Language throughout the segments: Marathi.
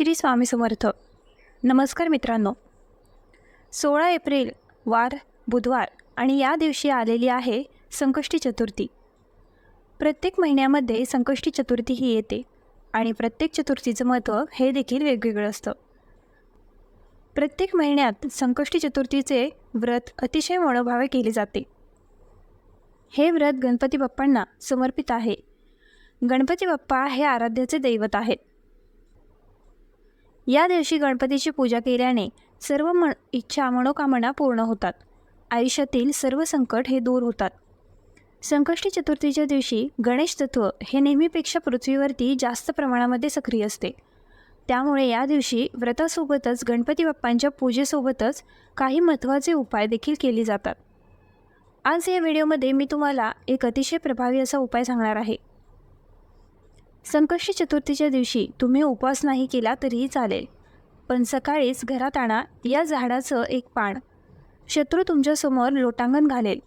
श्री स्वामी समर्थ. नमस्कार मित्रांनो. सोळा एप्रिल वार बुधवार आणि या दिवशी आलेली आहे संकष्टी चतुर्थी. प्रत्येक महिन्यामध्ये संकष्टी चतुर्थी ही येते आणि प्रत्येक चतुर्थीचं महत्त्व हे देखील वेगवेगळं असतं. प्रत्येक महिन्यात संकष्टी चतुर्थीचे व्रत अतिशय मनोभावे केले जाते. हे व्रत गणपती बाप्पांना समर्पित आहे. गणपती बाप्पा हे आराध्याचे दैवत आहेत. या दिवशी गणपतीची पूजा केल्याने सर्व मन इच्छा मनोकामना पूर्ण होतात. आयुष्यातील सर्व संकट हे दूर होतात. संकष्टी चतुर्थीच्या दिवशी गणेश तत्व हे नेहमीपेक्षा पृथ्वीवरती जास्त प्रमाणामध्ये सक्रिय असते. त्यामुळे या दिवशी व्रतासोबतच गणपती बाप्पांच्या पूजेसोबतच काही महत्त्वाचे उपाय देखील केले जातात. आज या व्हिडिओमध्ये मी तुम्हाला एक अतिशय प्रभावी असा उपाय सांगणार आहे. संकष्टी चतुर्थीच्या दिवशी तुम्ही उपवास नाही केला तरीही चालेल. पण सकाळीच घरात आणा या झाडाचं एक पान. शत्रू तुमच्यासमोर लोटांगण घालेल.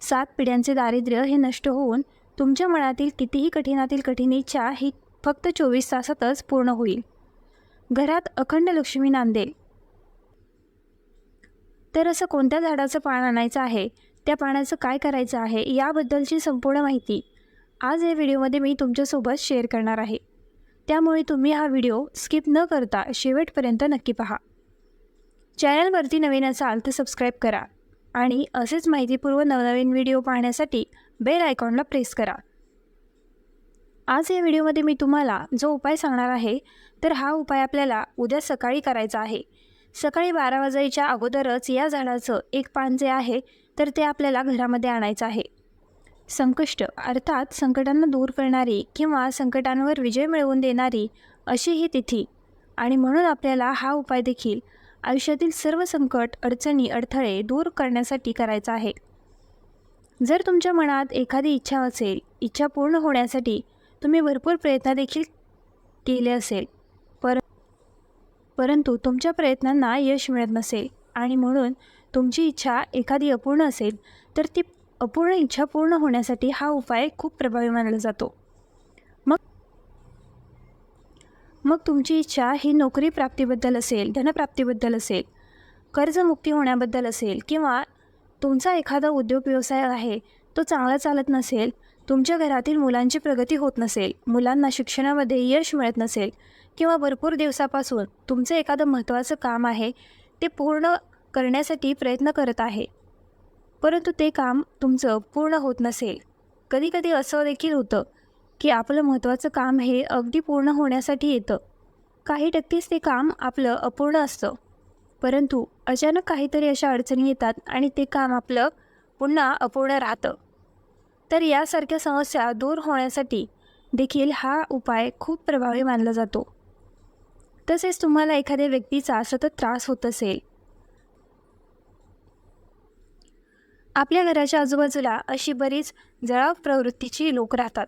सात पिढ्यांचे दारिद्र्य हे नष्ट होऊन तुमच्या मनातील कितीही कठीणातील कठीण इच्छा ही फक्त चोवीस तासातच पूर्ण होईल. घरात अखंड लक्ष्मी नांदेल. तर असं कोणत्या झाडाचं पान आणायचं आहे? त्या पानाचं काय करायचं आहे? याबद्दलची संपूर्ण माहिती आज या व्हिडिओमध्ये मी तुमच्यासोबत शेअर करणार आहे. त्यामुळे तुम्ही हा व्हिडिओ स्किप न करता शेवटपर्यंत नक्की पहा. चॅनलवरती नवीन असाल तर सबस्क्राईब करा आणि असेच माहितीपूर्व नवनवीन व्हिडिओ पाहण्यासाठी बेल आयकॉनला प्रेस करा. आज या व्हिडिओमध्ये मी तुम्हाला जो उपाय सांगणार आहे तर हा उपाय आपल्याला उद्या सकाळी करायचा आहे. सकाळी बारा वाजायच्या अगोदरच या झाडाचं एक पान जे आहे तर ते आपल्याला घरामध्ये आणायचं आहे. संकष्ट अर्थात संकटांना दूर करणारी किंवा संकटांवर विजय मिळवून देणारी अशी ही तिथी. आणि म्हणून आपल्याला हा उपाय देखील आयुष्यातील सर्व संकट अडचणी अडथळे दूर करण्यासाठी करायचा आहे. जर तुमच्या मनात एखादी इच्छा असेल इच्छा पूर्ण होण्यासाठी तुम्ही भरपूर प्रयत्न देखील केले असेल. पर परंतु तुमच्या प्रयत्नांना यश मिळत नसेल आणि म्हणून तुमची इच्छा एखादी अपूर्ण असेल तर ती अपूर्ण इच्छा पूर्ण होण्यासाठी हा उपाय खूप प्रभावी मानला जातो. मग मग तुमची इच्छा ही नोकरी प्राप्तीबद्दल असेल धनप्राप्तीबद्दल असेल कर्जमुक्ती होण्याबद्दल असेल किंवा तुमचा एखादा उद्योग व्यवसाय आहे तो चांगला चालत नसेल तुमच्या घरातील मुलांची प्रगती होत नसेल मुलांना शिक्षणामध्ये यश मिळत नसेल किंवा भरपूर दिवसापासून तुमचं एखादं महत्त्वाचं काम आहे ते पूर्ण करण्यासाठी प्रयत्न करत आहे परंतु ते काम तुमचं पूर्ण होत नसेल. कधीकधी असं देखील होतं की आपलं महत्त्वाचं काम हे अगदी पूर्ण होण्यासाठी येतं. काही टक्केच ते काम आपलं अपूर्ण असतं. परंतु अचानक काहीतरी अशा अडचणी येतात आणि ते काम आपलं पुन्हा अपूर्ण राहतं. तर यासारख्या समस्या दूर होण्यासाठी देखील हा उपाय खूप प्रभावी मानला जातो. तसेच तुम्हाला एखाद्या व्यक्तीचा सतत त्रास होत असेल आपल्या घराच्या आजूबाजूला अशी बरीच जळाव प्रवृत्तीची लोक राहतात.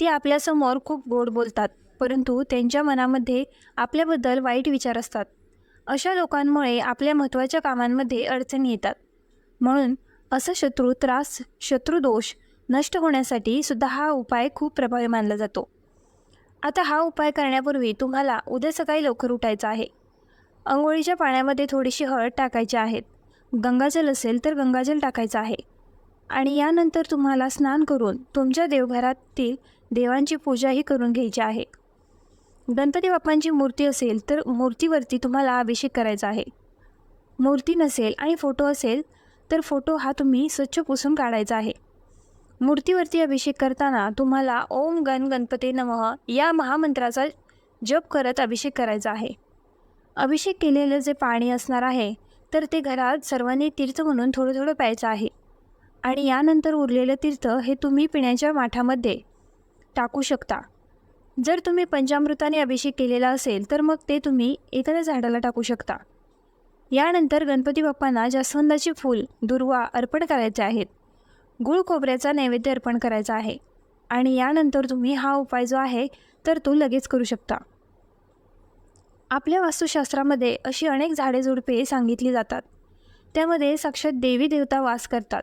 ती आपल्यासमोर खूप गोड बोलतात परंतु त्यांच्या मनामध्ये आपल्याबद्दल वाईट विचार असतात. अशा लोकांमुळे आपल्या महत्त्वाच्या कामांमध्ये अडचणी येतात. म्हणून असं शत्रू त्रास शत्रुदोष नष्ट होण्यासाठी सुद्धा हा उपाय खूप प्रभावी मानला जातो. आता हा उपाय करण्यापूर्वी तुम्हाला उद्या सकाळी लवकर उठायचं आहे. आंघोळीच्या पाण्यामध्ये थोडीशी हळद टाकायची आहेत गंगाजल असेल तर गंगाजल टाकायचं आहे. आणि यानंतर तुम्हाला स्नान करून तुमच्या देवघरातील देवांची पूजाही करून घ्यायची आहे. गणपती बाप्पांची मूर्ती असेल तर मूर्तीवरती तुम्हाला अभिषेक करायचा आहे. मूर्ती नसेल आणि फोटो असेल तर फोटो हा तुम्ही स्वच्छ पुसून काढायचा आहे. मूर्तीवरती अभिषेक करताना तुम्हाला ओम गण गणपती नमः या महामंत्राचा जप करत अभिषेक करायचा आहे. अभिषेक केलेलं जे पाणी असणार आहे तर ते घरात सर्वांनी तीर्थ म्हणून थोडं थोडं प्यायचं आहे. आणि यानंतर उरलेलं तीर्थ हे तुम्ही पिण्याच्या माठामध्ये टाकू शकता. जर तुम्ही पंचामृताने अभिषेक केलेला असेल तर मग ते तुम्ही एखाद्या झाडाला टाकू शकता. यानंतर गणपती बाप्पांना जास्वंदाची फूल दुर्वा अर्पण करायचे आहेत गुळ खोबऱ्याचा नैवेद्य अर्पण करायचा आहे. आणि यानंतर तुम्ही हा उपाय जो आहे तर तो लगेच करू शकता. आपल्या वास्तुशास्त्रामध्ये अशी अनेक झाडेझुडपे सांगितली जातात. त्यामध्ये साक्षात देवी देवता वास करतात.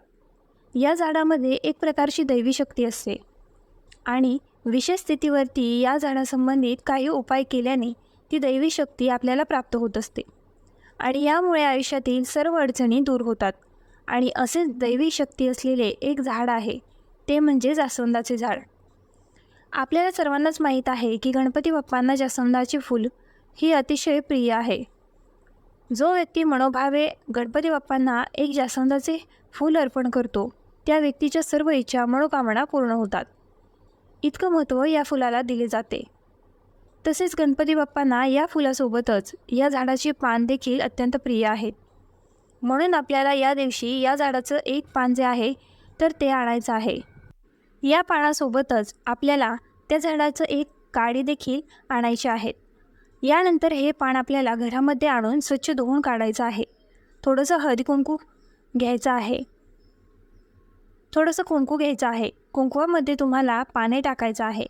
या झाडामध्ये एक प्रकारची दैवी शक्ती असते. आणि विशेष स्थितीवरती या झाडासंबंधित काही उपाय केल्याने ती दैवी शक्ती आपल्याला प्राप्त होत असते. आणि यामुळे आयुष्यातील सर्व अडचणी दूर होतात. आणि असेच दैवी शक्ती असलेले एक झाड आहे ते म्हणजे जास्वंदाचे झाड. आपल्याला सर्वांनाच माहीत आहे की गणपती बाप्पांना जास्वंदाचे फूल ही अतिशय प्रिय आहे. जो व्यक्ती मनोभावे गणपती बाप्पांना एक जास्वंदाचे फूल अर्पण करतो त्या व्यक्तीच्या सर्व इच्छा मनोकामना पूर्ण होतात. इतकं महत्त्व या फुलाला दिले जाते. तसेच गणपती बाप्पांना या फुलासोबतच या झाडाची पान देखील अत्यंत प्रिय आहेत म्हणून आपल्याला या दिवशी या झाडाचं एक पान जे आहे तर ते आणायचं आहे. या पानासोबतच आपल्याला त्या झाडाचं एक काडी देखील आणायची आहेत यानंतर हे पान आपल्याला घरामध्ये आणून स्वच्छ धुवून काढायचं आहे. थोडंसं हळदी कुंकू घ्यायचं आहे. थोडंसं कुंकू घ्यायचं आहे. कुंकवामध्ये तुम्हाला पाने टाकायचं आहे.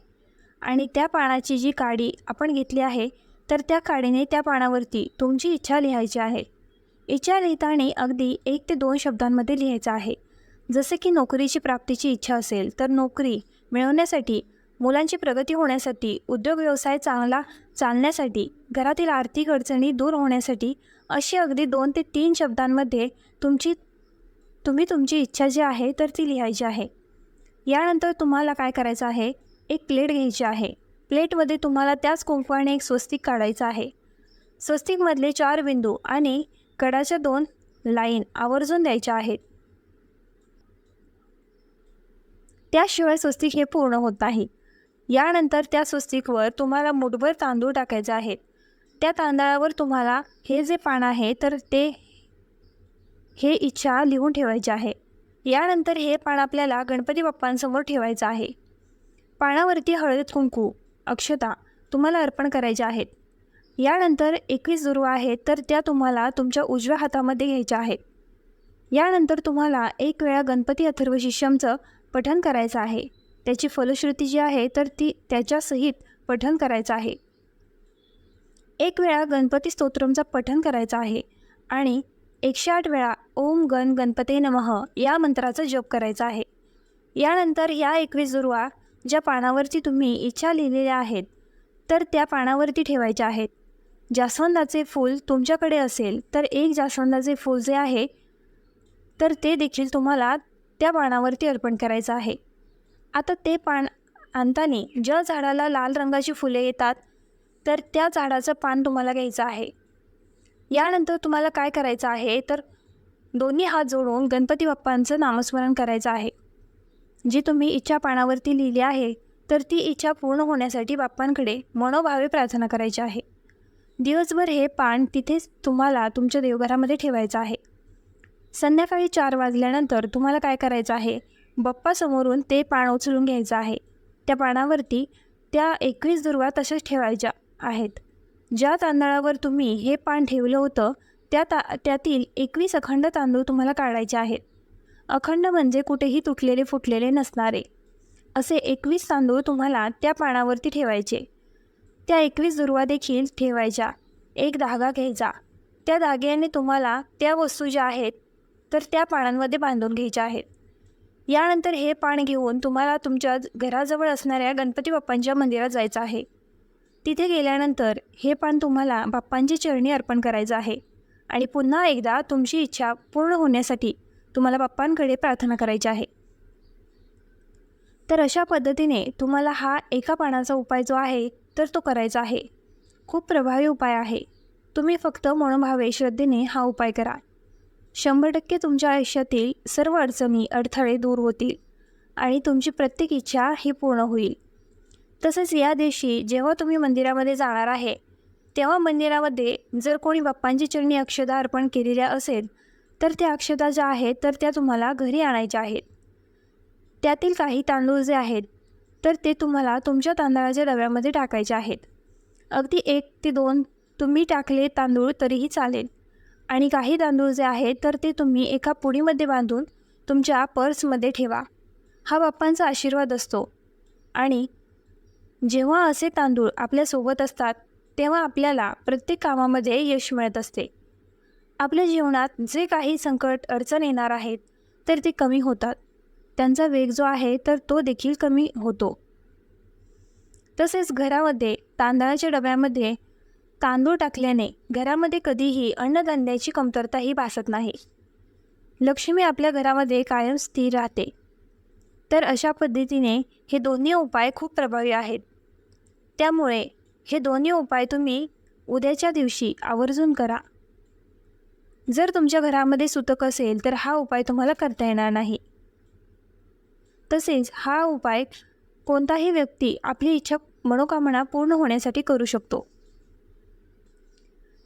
आणि त्या पानाची जी काडी आपण घेतली आहे तर त्या काडीने त्या पानावरती तुमची इच्छा लिहायची आहे. इच्छा लिहिताना अगदी एक ते दोन शब्दांमध्ये लिहायचं आहे. जसे की नोकरीची प्राप्तीची इच्छा असेल तर नोकरी मिळवण्यासाठी मुलांची प्रगती होण्यासाठी उद्योग व्यवसाय चांगला चालण्यासाठी घरातील आर्थिक अडचणी दूर होण्यासाठी अशी अगदी दोन ते तीन शब्दांमध्ये तुमची तुम्ही तुमची इच्छा जी आहे तर ती लिहायची आहे. यानंतर तुम्हाला काय करायचं आहे? एक प्लेट घ्यायची आहे. प्लेटमध्ये तुम्हाला त्याच कुंकवाने एक स्वस्तिक काढायचं आहे. स्वस्तिकमधले चार बिंदू आणि कडाच्या दोन लाईन आवर्जून द्यायच्या आहेत. त्याशिवाय स्वस्तिक हे पूर्ण होत नाही. यानंतर त्या स्वस्तिकवर तुम्हाला मुठभर तांदूळ टाकायचे आहेत. त्या तांदळावर तुम्हाला हे जे पान आहे तर ते हे इच्छा लिहून ठेवायची आहे. यानंतर हे पान आपल्याला गणपती बाप्पांसमोर ठेवायचं आहे. पानावरती हळद कुंकू अक्षता तुम्हाला अर्पण करायचे आहेत. यानंतर एकवीस दुर्वा आहेत तर त्या तुम्हाला तुमच्या उजव्या हातामध्ये घ्यायच्या आहेत. यानंतर तुम्हाला एक वेळा गणपती अथर्व शिष्यमचं पठण करायचं आहे. त्याची फलश्रुती जी आहे तर ती त्याच्यासहित पठन करायचं आहे. एक वेळा गणपती स्तोत्रमचा पठन करायचा आहे आणि एकशे आठ वेळा ओम गण गणपते नमः या मंत्राचा जप करायचा आहे. यानंतर या एकवीस दुर्वा ज्या पानावरती तुम्ही इच्छा लिहिलेल्या आहेत तर त्या पानावरती ठेवायच्या आहेत. जास्वंदाचे फूल तुमच्याकडे असेल तर एक जास्वंदाचे फूल जे आहे तर ते देखील तुम्हाला त्या पानावरती अर्पण करायचं आहे. आता ते पान आणताना ज्या झाडाला लाल रंगाची फुले येतात तर त्या झाडाचं पान तुम्हाला घ्यायचं आहे. यानंतर तुम्हाला काय करायचं आहे तर दोन्ही हात जोडून गणपती बाप्पांचं नामस्मरण करायचं आहे. जी तुम्ही इच्छा पानावरती लिहिली आहे तर ती इच्छा पूर्ण होण्यासाठी बाप्पांकडे मनोभावे प्रार्थना करायची आहे. दिवसभर हे पान तिथेच तुम्हाला तुमच्या देवघरामध्ये ठेवायचं आहे. संध्याकाळी चार वाजल्यानंतर तुम्हाला काय करायचं आहे बाप्पासमोरून ते पान उचलून घ्यायचं आहे. त्या पानावरती त्या एकवीस दुर्वा तशाच ठेवायच्या आहेत. ज्या तांदळावर तुम्ही हे पान ठेवलं होतं त्या ता त्यातील एकवीस अखंड तांदूळ तुम्हाला काढायचे आहेत. अखंड म्हणजे कुठेही तुटलेले फुटलेले नसणारे. असे एकवीस तांदूळ तुम्हाला त्या पानावरती ठेवायचे. त्या एकवीस दुर्वा देखील ठेवायच्या. एक धागा घ्यायचा. त्या धाग्याने तुम्हाला त्या वस्तू ज्या आहेत तर त्या पानांमध्ये बांधून घ्यायच्या आहेत. यानंतर हे पान घेऊन तुम्हाला तुमच्या घराजवळ असणाऱ्या गणपती बाप्पांच्या मंदिरात जायचं आहे. तिथे गेल्यानंतर हे पान तुम्हाला बाप्पांची चरणी अर्पण करायचं आहे. आणि पुन्हा एकदा तुमची इच्छा पूर्ण होण्यासाठी तुम्हाला बाप्पांकडे प्रार्थना करायची आहे. तर अशा पद्धतीने तुम्हाला हा एका पानाचा उपाय जो आहे तर तो करायचा आहे. खूप प्रभावी उपाय आहे. तुम्ही फक्त मनोभावे श्रद्धेने हा उपाय करा. शंभर टक्के तुमच्या आयुष्यातील सर्व अडचणी अडथळे दूर होतील आणि तुमची प्रत्येक इच्छा ही पूर्ण होईल. तसेच या दिवशी जेव्हा तुम्ही मंदिरामध्ये जाणार आहे तेव्हा मंदिरामध्ये जर कोणी बाप्पांची चरणी अक्षदा अर्पण केलेल्या असेल तर त्या अक्षदा ज्या आहेत तर त्या तुम्हाला घरी आणायच्या आहेत. त्यातील काही तांदूळ जे आहेत तर ते तुम्हाला तुमच्या तांदळाच्या डब्यामध्ये टाकायचे आहेत. अगदी एक ते दोन तुम्ही टाकले तांदूळ तरीही चालेल. आणि काही तांदूळ जे आहेत तर ते तुम्ही एका पुडीमध्ये बांधून तुमच्या पर्समध्ये ठेवा. हा बाप्पांचा आशीर्वाद असतो. आणि जेव्हा असे तांदूळ आपल्यासोबत असतात तेव्हा आपल्याला प्रत्येक कामामध्ये यश मिळत असते. आपल्या जीवनात जे काही संकट अडचण येणार आहेत तर ते कमी होतात. त्यांचा वेग जो आहे तर तो देखील कमी होतो. तसेच घरामध्ये तांदळाच्या डब्यामध्ये तांदूळ टाकल्याने घरामध्ये कधीही अन्नधान्याची कमतरताही भासत नाही. लक्ष्मी आपल्या घरामध्ये कायम स्थिर राहते. तर अशा पद्धतीने हे दोन्ही उपाय खूप प्रभावी आहेत. त्यामुळे हे दोन्ही उपाय तुम्ही उद्याच्या दिवशी आवर्जून करा. जर तुमच्या घरामध्ये सुतक असेल तर हा उपाय तुम्हाला करता येणार नाही. तसेच हा उपाय कोणताही व्यक्ती आपली इच्छा मनोकामना पूर्ण होण्यासाठी करू शकतो.